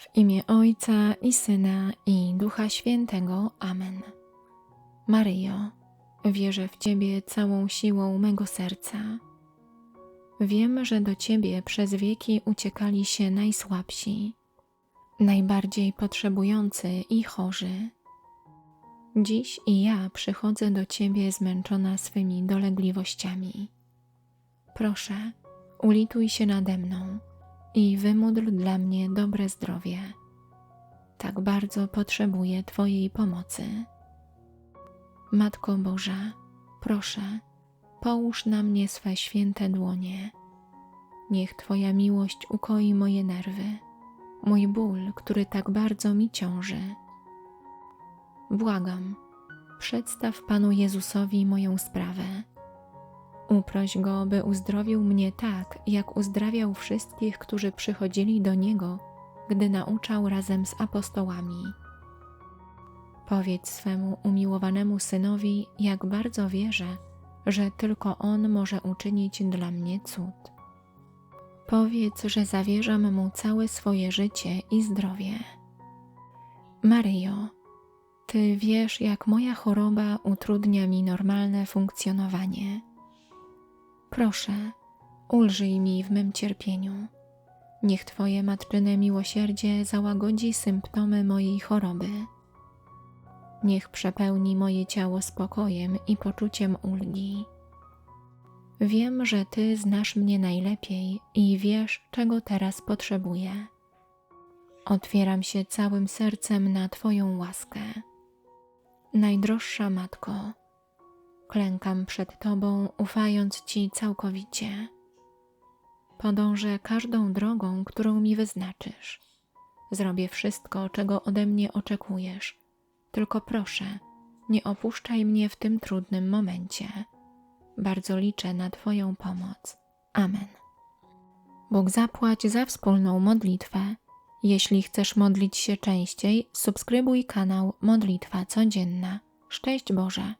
W imię Ojca i Syna i Ducha Świętego. Amen. Maryjo, wierzę w Ciebie całą siłą mego serca. Wiem, że do Ciebie przez wieki uciekali się najsłabsi, najbardziej potrzebujący i chorzy. Dziś i ja przychodzę do Ciebie zmęczona swymi dolegliwościami. Proszę, ulituj się nade mną i wymódl dla mnie dobre zdrowie. Tak bardzo potrzebuję Twojej pomocy. Matko Boża, proszę, połóż na mnie swe święte dłonie. Niech Twoja miłość ukoi moje nerwy, mój ból, który tak bardzo mi ciąży. Błagam, przedstaw Panu Jezusowi moją sprawę. Uproś Go, by uzdrowił mnie tak, jak uzdrawiał wszystkich, którzy przychodzili do Niego, gdy nauczał razem z apostołami. Powiedz swemu umiłowanemu synowi, jak bardzo wierzę, że tylko On może uczynić dla mnie cud. Powiedz, że zawierzam Mu całe swoje życie i zdrowie. Maryjo, Ty wiesz, jak moja choroba utrudnia mi normalne funkcjonowanie. Proszę, ulżyj mi w mym cierpieniu. Niech Twoje matczyne miłosierdzie załagodzi symptomy mojej choroby. Niech przepełni moje ciało spokojem i poczuciem ulgi. Wiem, że Ty znasz mnie najlepiej i wiesz, czego teraz potrzebuję. Otwieram się całym sercem na Twoją łaskę. Najdroższa Matko, klękam przed Tobą, ufając Ci całkowicie. Podążę każdą drogą, którą mi wyznaczysz. Zrobię wszystko, czego ode mnie oczekujesz. Tylko proszę, nie opuszczaj mnie w tym trudnym momencie. Bardzo liczę na Twoją pomoc. Amen. Bóg zapłać za wspólną modlitwę. Jeśli chcesz modlić się częściej, subskrybuj kanał Modlitwa Codzienna. Szczęść Boże!